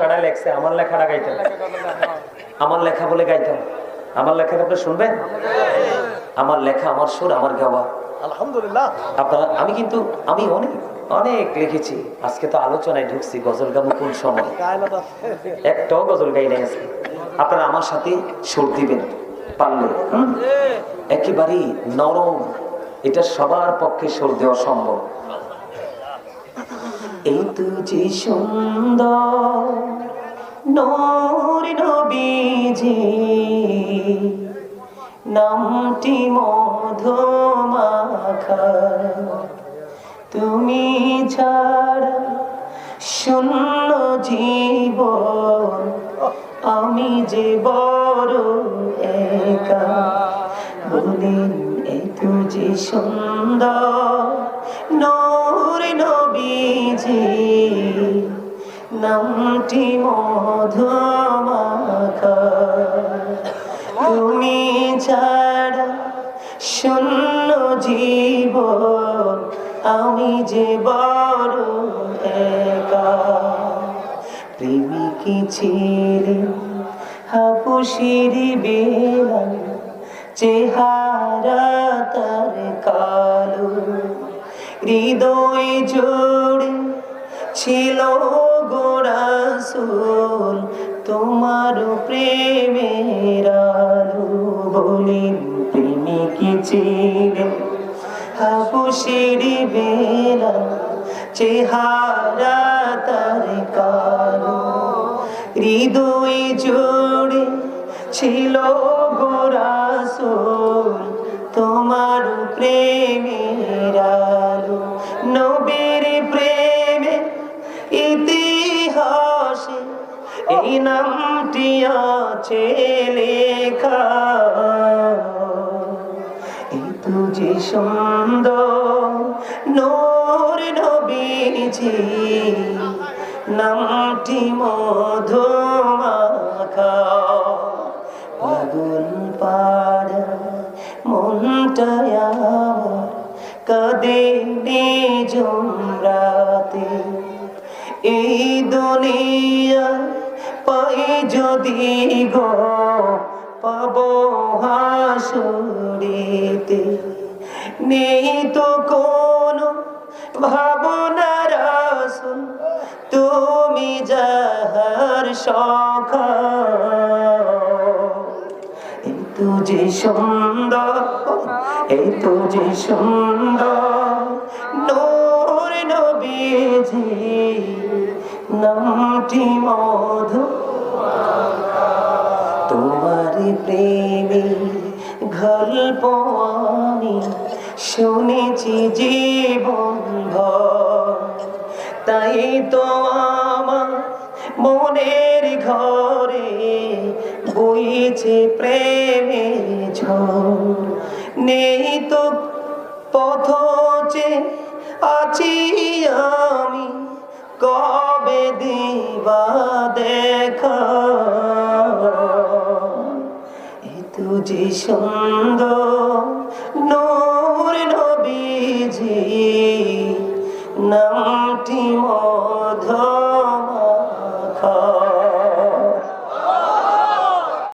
কাটায় লেখছে? আমার লেখাটা গাইতাম আমার লেখা বলে গাইতাম আমার লেখা আপনি শুনবেন? আমার লেখা আমার সুর আমার গাওয়া। আলহামদুলিল্লাহ। আপনারা আমি কিন্তু আমি অনেক অনেক লিখেছি। আজকে তো আলোচনায় ঢুকছি গজল গাবো কোন সময়? একটাও গজল গাই নাই আজকে। আপনারা আমার সাথে সুর দিবেন পারলে? একেবারেই নরম। এটা সবার পক্ষে সুর দেওয়া সম্ভব। এই তুজি সুন্দর নূর নবীজি। নামটি মধুমাখা। তুমি ছাড়া শূন্য জীবন, আমি যে বড় একা। বলেন এত যে সুন্দর নামটি মধুমাখা। তুমি ছাড়া শূন্য জীবন, আমি যে বড় একা। প্রেমিকি ছিলে, হাপুসির বেলা, চেহারা তার কালো। হৃদয় জোড়ে ছিল গোড়াসুল তোমার প্রেমের আলো বলেন প্রেমিকি ছিলেন হাপুসির বেলা, চেহারা তার কালো। হৃদয় জোড়ে ছিল গোরাসুল তোমার প্রেমের নামটি আছে লেখা। এই তুঝে সুন্দর নূর নবীজি, নামটি মধুমাখা। পাগল পাড়া মনটায় আমার কাঁদে জমরাতে এই দুনিয়া যদি গো পাব হাসুরিতে, নেই তো কোনো ভাবনার আসুন। তুমি যাহার সখা তো যে সুন্দর, এই যে সুন্দর, নূর নবীজি, নামটি মধু প্রেমে গল্প আমি শুনেছি জীবন তাই তো আমার মনের ঘরে বইছে প্রেমে ঝড়। নেই তো পথচে আছি আমি, কবে দিবা দেখা? তুজি সন্দ নূর নবীজি নামটি মন